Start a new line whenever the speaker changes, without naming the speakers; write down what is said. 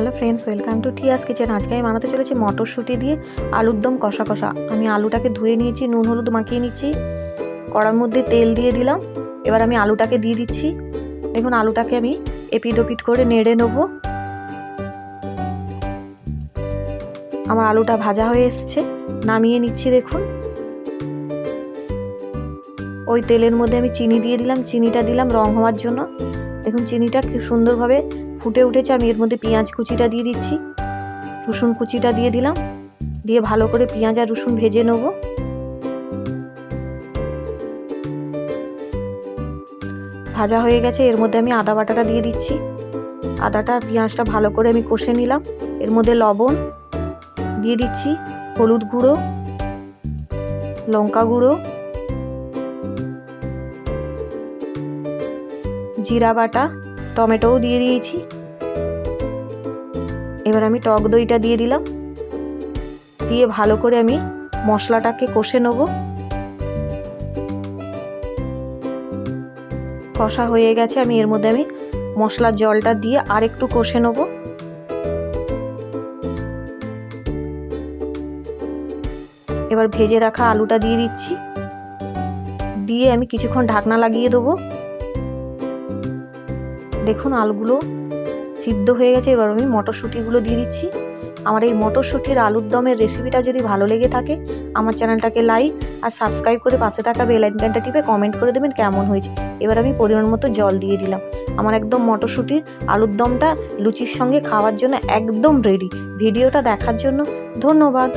Hello friends, welcome to Tia's kitchen. আজকে আমি বানাতে চলেছি মটরশুঁটি দিয়ে আলুর দম কষা কষা। আমি আলুটাকে ধুয়ে নিয়েছি, নুন, হলুদ মাখিয়ে নিচ্ছি, কড়ার মধ্যে তেল দিয়ে দিলাম। এবার আমি আলুটাকে দিয়ে দিচ্ছি। দেখুন, আলুটাকে আমি এপিট করে নেড়ে নেব। আমার আলুটা ভাজা হয়ে এসছে, নামিয়ে নিচ্ছি দেখুন। ওই তেলের মধ্যে আমি চিনি দিয়ে দিলাম। চিনিটা দিলাম রং হওয়ার জন্য। দেখুন, চিনিটা খুব সুন্দরভাবে ফুটে উঠেছে। আমি এর মধ্যে পেঁয়াজ কুচিটা দিয়ে দিচ্ছি। রসুন কুচিটা দিয়ে দিলাম। দিয়ে ভালো করে পেঁয়াজ আর রসুন ভেজে নেব। ভাজা হয়ে গেছে। এর মধ্যে আমি আদা বাটাটা দিয়ে দিচ্ছি। আদাটা পেঁয়াজটা ভালো করে আমি কষে নিলাম। এর মধ্যে লবণ দিয়ে দিচ্ছি। হলুদ গুঁড়ো, লঙ্কা গুঁড়ো জিরা বাটা, টমেটোও দিয়ে দিয়েছি। এবার আমি টক দইটা দিয়ে দিলাম। দিয়ে ভালো করে আমি মশলাটাকে কষে নেব। কষা হয়ে গেছে, আমি এর মধ্যে আমি মশলার জলটা দিয়ে আর একটু কষে নেব। এবার ভেজে রাখা আলুটা দিয়ে দিচ্ছি। দিয়ে আমি কিছুক্ষণ ঢাকনা লাগিয়ে দেবো। দেখুন আলুগুলো সিদ্ধ হয়ে গেছে, এবার আমি মটরশুঁটিগুলো দিয়ে দিচ্ছি। আমার এই মটরশুঁটির আলুর দমের রেসিপিটা যদি ভালো লেগে থাকে, আমার চ্যানেলটাকে লাইক আর সাবস্ক্রাইব করে পাশে থাকা বেল আইকনটা টিপে কমেন্ট করে দেবেন কেমন হয়েছে। এবার আমি পরিমাণ মতো জল দিয়ে দিলাম। আমার একদম মটরশুঁটির আলুর দমটা লুচির সঙ্গে খাওয়ার জন্য একদম রেডি ভিডিওটা দেখার জন্য ধন্যবাদ।